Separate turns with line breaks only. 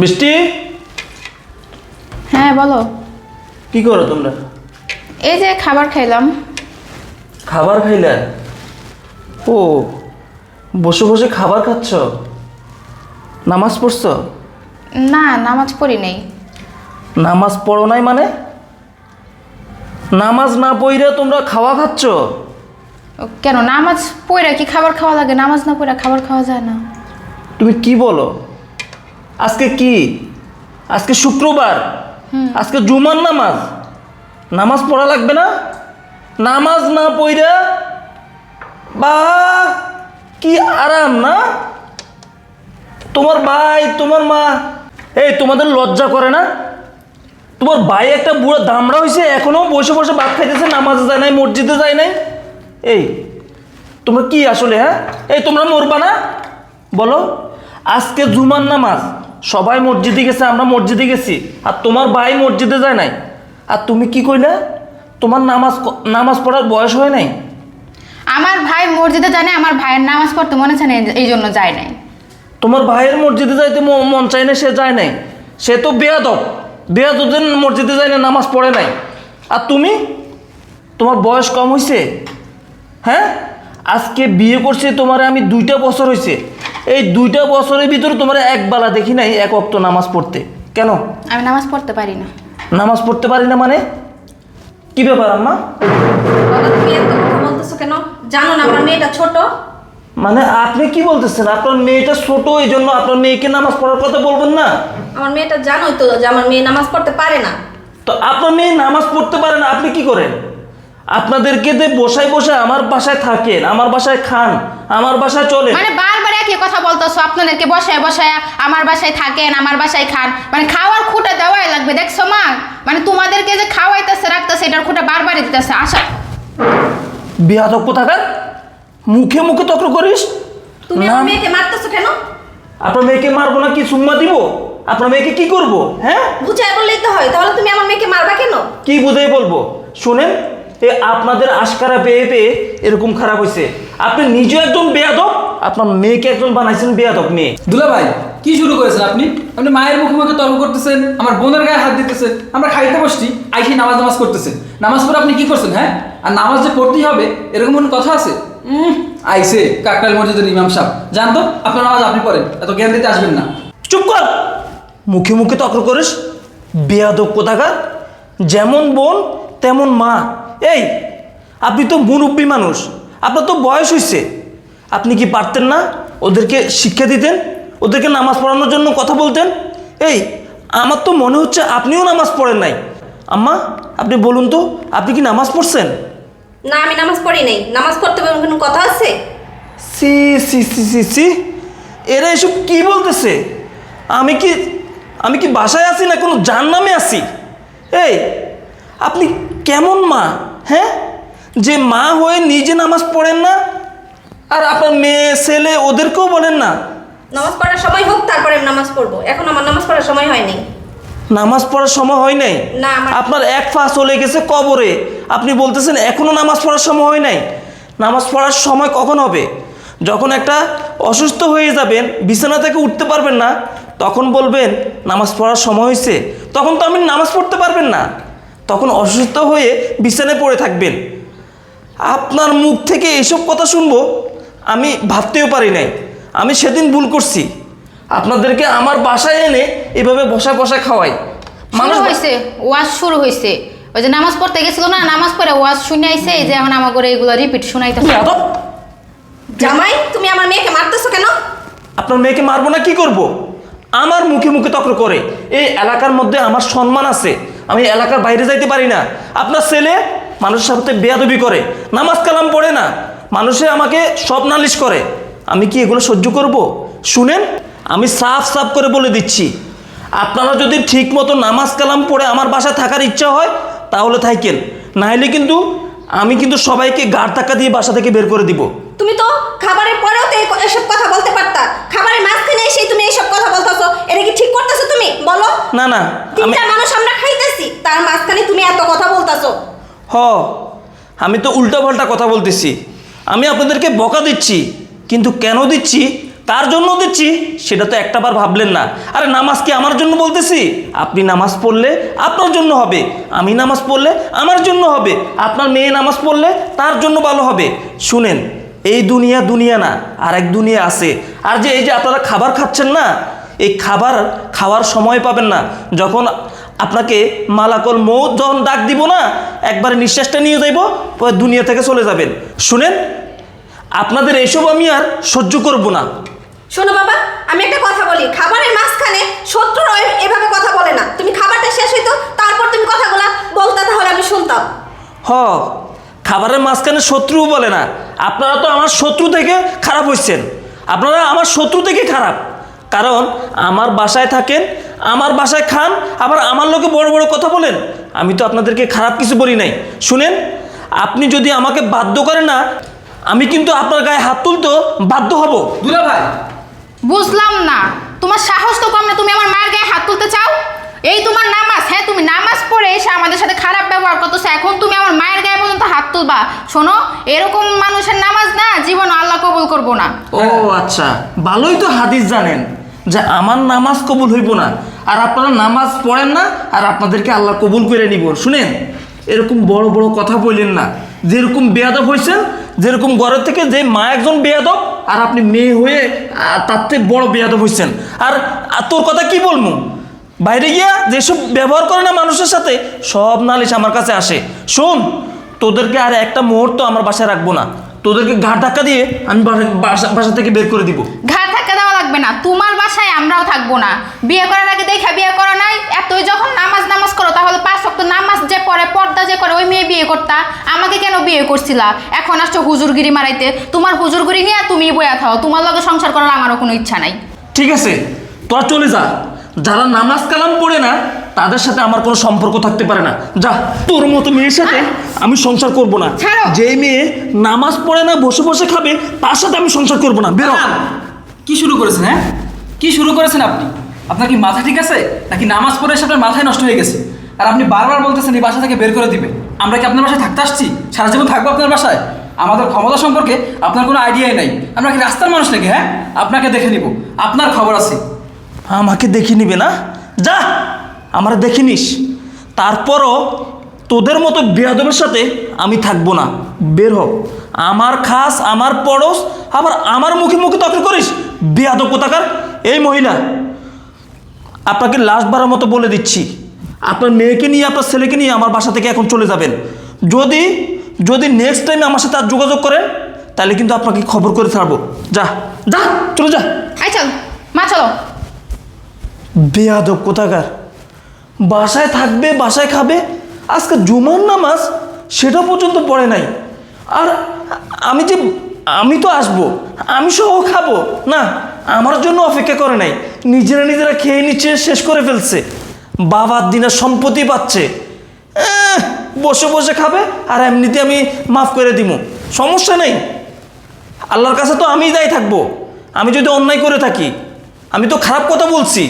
বৃষ্টি
হ্যাঁ বলো।
কি করো তোমরা?
এই যে খাবার খাইলাম।
খাবার খাইলে? ও বসে বসে খাবার খাচ্ছ? নামাজ পড়ছো?
না নামাজ পড়ি নেই।
নামাজ পড়ো নাই মানে? নামাজ না পড়ে তোমরা খাওয়া খাচ্ছ?
ও, কেন? নামাজ পড়া কি খাবার খাওয়া লাগে? নামাজ না পড়া খাবার খাওয়া যায় না।
তুমি কি বলো? আজকে কি? আজকে শুক্রবার। আজকে জুমার নামাজ। নামাজ পড়া লাগবে না? নামাজ না পড়া? বা কি আরাম না? তোমার ভাই তোমার মা। এই তোমাদের লজ্জা করে না? তোমার ভাই একটা বুড়ো দামড়া হয়েছে এখনও বসে বসে ভাত খাইতেছে নামাজে যায় নাই মসজিদে যায় নাই। এই তোমরা কি আসলে হ্যাঁ? এই তোমরা মরবা না? বলো আজকে জুমার নামাজ। সবাই মসজিদে গেছে আমরা মসজিদে গেছি। আর তোমার ভাই মসজিদে যায় নাই। আর তুমি কি কইলা? তোমার নামাজ নামাজ পড়ার বয়স হয় নাই?
আমার ভাই মসজিদে জানে আমার ভাইয়ের নামাজ পড়তে মনে চায় না এই জন্য যায় নাই।
তোমার ভাইয়ের মসজিদে যাইতে ম- মন চায় না সে যায় নাই। সে তো বেয়াদব। বেয়াদবদের মসজিদে যায় না নামাজ পড়ে নাই। আর তুমি? তোমার বয়স কম হয়েছে হ্যাঁ? আজকে বিয়ে করছে তোমার আমি দুইটা বছর হয়েছে এই দুইটা বছরের ভিতরে তোমার একবেলা দেখি নাই এক অক্ত নামাজ পড়তে। কেন?
আমি নামাজ পড়তে পারি না।
নামাজ পড়তে পারি না মানে? কি ব্যাপার আম্মা?
বাবা তুমি এত কথা বলতেছো কেন? জানো না আমার মেয়েটা ছোট।
মানে আপনি কি বলতেছেন? আপনার মেয়েটা ছোট এই জন্য আপনার মেয়েকে নামাজ পড়ার কথা বলবেন না?
আমার মেয়েটা জানোই তো যে আমার মেয়ে নামাজ পড়তে পারে না।
তো আপনার মেয়ে নামাজ পড়তে পারে না আপনি কি করেন? আপনাদেরকে দিয়ে বসায় বসায় আমার বাসায় থাকেন আমার বাসায় খান আমার বাসায় চলে
মানে একই কথা বলতেছো? আপনাদেরকে বসায় বসায় আমার বাসায় থাকেন আমার বাসায় খান। মানে খাওয়ার খুঁটা দেওয়াই লাগবে দেখছ মা? মানে তোমাদেরকে যে খাওয়াইতেছে রাখতেছে এটার খুঁটা বারবারই দিতেছে। আশা
বিয়াদক কোথাকার? মুখে মুখে তক্র করিস?
তুমি আমার মেয়েকে মারতেছো কেন?
আপনার মেয়েকে মারবো না কি সুম্মা দিব? আপনার মেয়েকে কি করব হ্যাঁ?
বুঝাই বললেই তো হয় তাহলে তুমি আমার মেয়েকে মারবা কেন?
কি বুঝেই বলব? শুনেন এ আপনাদের আশকারা পেয়ে পেয়ে এরকম খারাপ হয়েছে আপনি নিজে একজন বেয়াদক আপনার মেয়েকে একজন বানাইছেন বেয়াদক মেয়ে।
দুলা ভাই কি শুরু করেছেন আপনি? আপনি মায়ের মুখে মুখে তর্ক করতেছেন আমার বোনের গায়ে হাত দিতেছেন আমরা খাইতে বসছি আইসি নামাজ নামাজ করতেছেন নামাজ পড়ে আপনি কি করছেন হ্যাঁ? আর নামাজ যে পড়তেই হবে এরকম কোনো কথা আছে? আইসে কাকরাল মসজিদের ইমাম সাহেব। জান তো আপনার নামাজ আপনি পড়েন এত জ্ঞান দিতে আসবেন না।
চুপ কর! মুখে মুখে তক্র করিস বেয়াদব কোথাকার? যেমন বোন তেমন মা। এই আপনি তো মুরব্বী মানুষ আপনার তো বয়স হয়েছে আপনি কি পারতেন না ওদেরকে শিক্ষা দিতেন? ওদেরকে নামাজ পড়ানোর জন্য কথা বলতেন? এই আমার তো মনে হচ্ছে আপনিও নামাজ পড়েন নাই। আম্মা আপনি বলুন তো আপনি কি নামাজ পড়ছেন?
না আমি নামাজ পড়ি নাই। নামাজ পড়তে এমন কোনো কথা আছে?
C C C C C এরা এসব কি বলতেছে? আমি কি আমি কি বাসায় আছি না কোনো যার নামে আছি? এই আপনি কেমন মা হ্যাঁ? যে মা হয়ে নিজে নামাজ পড়েন না আর আপনার মেয়ে ছেলে ওদেরকেও বলেন না।
নামাজ পড়ার সময় হোক তারপরে আমি নামাজ পড়ব। এখন আমার নামাজ পড়ার সময় হয়নি
নামাজ পড়ার সময় হয় নাই?
না, আমার-
আপনার এক পা চলে গেছে কবরে। আপনি বলতেছেন এখনও নামাজ পড়ার সময় হয় নাই। নামাজ পড়ার সময় কখন হবে? যখন একটা অসুস্থ হয়ে যাবেন বিছানা থেকে উঠতে পারবেন না তখন বলবেন নামাজ পড়ার সময় হয়েছে। তখন তো আপনি নামাজ পড়তে পারবেন না। তখন অসুস্থ হয়ে বিছানায় পড়ে থাকবেন। আপনার মুখ থেকে এসব কথা শুনব আমি ভাবতেও পারি নাই। আমি সেদিন ভুল করছি। আপনাদেরকে আমার বাসায় এনে এভাবে বসা বসা খাওয়াই।
মানুষ হয়েছে ওয়াজ শুরু হয়েছে ওই যে নামাজ পড়তে গেছিল না নামাজ পড়ে ওয়াজ শুনে আইছে এই যে এখন আমার করে এগুলো রিপিট শুনাইতেছে
যাদব
জামাই তুমি আমার মেয়েকে মারতেছো কেন?
আপনার মেয়েকে মারবো না কি করব। আমার মুখে মুখে তক্র করে। এই এলাকার মধ্যে আমার সম্মান আছে। আমি এলাকার বাইরে যাইতে পারি না। আপনার ছেলে মানুষের সাথে বেয়াদবি করে। নামাজ কালাম পড়ে না। মানুষে আমাকে সব নালিশ করে। আমি কি এগুলো সহ্য করব। শুনেন আমি সাফ সাফ করে বলে দিচ্ছি। আপনারা যদি ঠিক মতো নামাজ কালাম পড়ে আমার বাসায় থাকার ইচ্ছা হয় তাহলে থাকেন। নাহলে কিন্তু আমি কিন্তু সবাইকে গাড় ধাক্কা দিয়ে বাসা থেকে বের করে দিব।
তুমি তো খাবারের পরেও তো এই- এসব কথা বলতে পারতা। খাবারের মাঝখানে এসেই তুমি এইসব কথা বলতেছো। এটা কি ঠিক করতেছো তুমি? বলো।
না না আমি
তিনটা মানুষ আমরা খাইতেছি। তার মাঝখানে তুমি এত কথা বলতেছো।
হ আমি তো উল্টা পাল্টা কথা বলতেছি। আমি আপনাদেরকে বকা দিচ্ছি, কিন্তু কেন দিচ্ছি কার জন্য দিচ্ছি, সেটা তো একটাবার ভাবলেন না। আরে নামাজ কি আমার জন্য বলতেছি? আপনি নামাজ পড়লে আপনার জন্য হবে, আমি নামাজ পড়লে আমার জন্য হবে, আপনার মেয়ে নামাজ পড়লে তার জন্য ভালো হবে। শুনেন, এই দুনিয়া দুনিয়া না আর এক দুনিয়া আছে। আর যে এই যে আপনারা খাবার খাচ্ছেন না, এই খাবার খাওয়ার সময় পাবেন না। যখন আপনাকে মালাকল মৌত যখন ডাক দিব না, একবারে নিঃশ্বাসটা নিয়ে যাইব দুনিয়া থেকে চলে যাবেন। শুনেন আপনাদের এইসব আমি আর সহ্য করব না।
শোনো বাবা আমি একটা কথা বলি। খাবারের মাঝখানে শত্রুরা এ- এভাবে কথা বলে না। তুমি খাবারটা শেষ হইতো তারপর তুমি কথাগুলা বলতা তাহলে আমি শুনতাম।
হ খাবারের মাঝখানে শত্রুও বলে না। আপনারা তো আমার শত্রু থেকে খারাপ হচ্ছেন আপনারা আমার শত্রু থেকে খারাপ। কারণ আমার বাসায় থাকেন আমার বাসায় খান আবার আমার লোকে বড় বড় কথা বলেন। আমি তো আপনাদেরকে খারাপ কিছু বলি নাই। শুনেন আপনি যদি আমাকে বাধ্য করেন না আমি কিন্তু আপনার গায়ে হাত তুলতে বাধ্য হব।
দুলা ভাই।
বুঝলাম না। তোমার সাহস তো কম না তুমি আমার মায়ের গায়ে হাত তুলতে চাও? এই তোমার নামাজ হ্যাঁ তুমি নামাজ পড়ে এসে আমাদের সাথে খারাপ ব্যবহার করতেছো এখন তুমি আমার মায়ের গায়ে পর্যন্ত হাত তুলবা। শোনো এরকম মানুষের নামাজ না জীবন আল্লাহ কবুল করব না।
ও আচ্ছা। ভালোই তো হাদিস জানেন যে আমার নামাজ কবুল হইব না। আর আপনারা নামাজ পড়েন না আর আপনাদেরকে আল্লাহ কবুল করে নিব। শুনেন এরকম বড় বড় কথা বললেন না। যেরকম বেয়াদব হয়েছেন যেরকম ঘরের থেকে যে মা একজন বেয়াদব আর আপনি মেয়ে হয়ে তার থেকে বড় বেয়াদব হয়েছেন আর তোর কথা কি বলব বাইরে গিয়া যেসব ব্যবহার করে না মানুষের সাথে, সব নালিশ আমার কাছে আসে। শোন, তোদেরকে আর একটা মুহূর্ত আমার বাসায় রাখব না। তোদেরকে ঘাট ধাক্কা দিয়ে আমি বাসা- থেকে বের করে দিব।
ঘা ধাক্কা দেওয়া লাগবে না তোমার বাসায় আমরাও থাকব না। বিয়ে করার আগে দেখা বিয়ে করা নাই এতই যখন নামাজ নামাজ করো তাহলে পাঁচ ওয়াক্ত নামাজ যে পড়ে পর্দা যে করে ওই মেয়ে বিয়ে করতা আমাকে কেন বিয়ে করছিলা? এখন আসছো হুজুরগিরি মারাইতে তোমার হুজুরগিরি নিয়ে তুমি বয়া থাও তোমার লগে সংসার করার আমারও কোনো ইচ্ছা নাই।
ঠিক আছে তোরা চলে যা। যারা নামাজ কালাম পড়ে না তাদের সাথে আমার কোনো সম্পর্ক থাকতে পারে না। যা তোর মতো মেয়ের সাথে আমি সংসার করব না। যে মেয়ে নামাজ পড়ে না বসে বসে খাবে তার সাথে আমি সংসার করব না। বেরো।
কি শুরু করেছেন হ্যাঁ? কি শুরু করেছেন আপনি? আপনার কি মাথা ঠিক আছে? নাকি নামাজ পড়ে এসে আপনার মাথায় নষ্ট হয়ে গেছে? আর আপনি বারবার বলতেছেন এই বাসা থেকে বের করে দিবে। আমরা কি আপনার বাসায় থাকতে আসছি? সারা জীবন থাকব আপনার বাসায়? আমাদের ক্ষমতা সম্পর্কে আপনার কোনো আইডিয়াই নাই। আমরা কি রাস্তার মানুষ নাকি হ্যাঁ? আপনাকে দেখে নিব। আপনার খবর আছে।
আমাকে দেখে নিবে না? যা, আমরা দেখে নিস। তারপরও তোদের মতো বেয়াদবের সাথে আমি থাকব না। বের হ। আমার খাস, আমার পড়োস, আবার আমার মুখে মুখে তর্ক করিস। বেয়াদব কোথাকার? এই মহিলা আপনাকে লাস্টবারের মতো বলে দিচ্ছি। আপনার মেয়েকে নিয়ে আপনার ছেলেকে নিয়ে আমার বাসা থেকে এখন চলে যাবেন। যদি যদি নেক্সট টাইম আমার সাথে আর যোগাযোগ করেন তাহলে কিন্তু আপনাকে খবর করে ছাড়বো। যা যা চলে যা।
আই চল মা চলো।
বেয়াদব কোথাকার? বাসায় থাকবে বাসায় খাবে আজকে জুমার নামাজ সেটা পর্যন্ত পড়ে নাই। আর আমি যে আমি তো আসব। আমি সহ খাব। না, আমার জন্য অপেক্ষা করে নাই। নিজেরা নিজেরা খেয়ে নিচ্ছে, শেষ করে ফেলছে। বাবার দিনের সম্পত্তি পাচ্ছে। বসে বসে খাবে, আর এমনিতে আমি মাফ করে দিব সমস্যা নেই। আল্লাহর কাছে তো আমিই দায়ী থাকব। আমি যদি অন্যায় করে থাকি, আমি তো খারাপ কথা বলছি।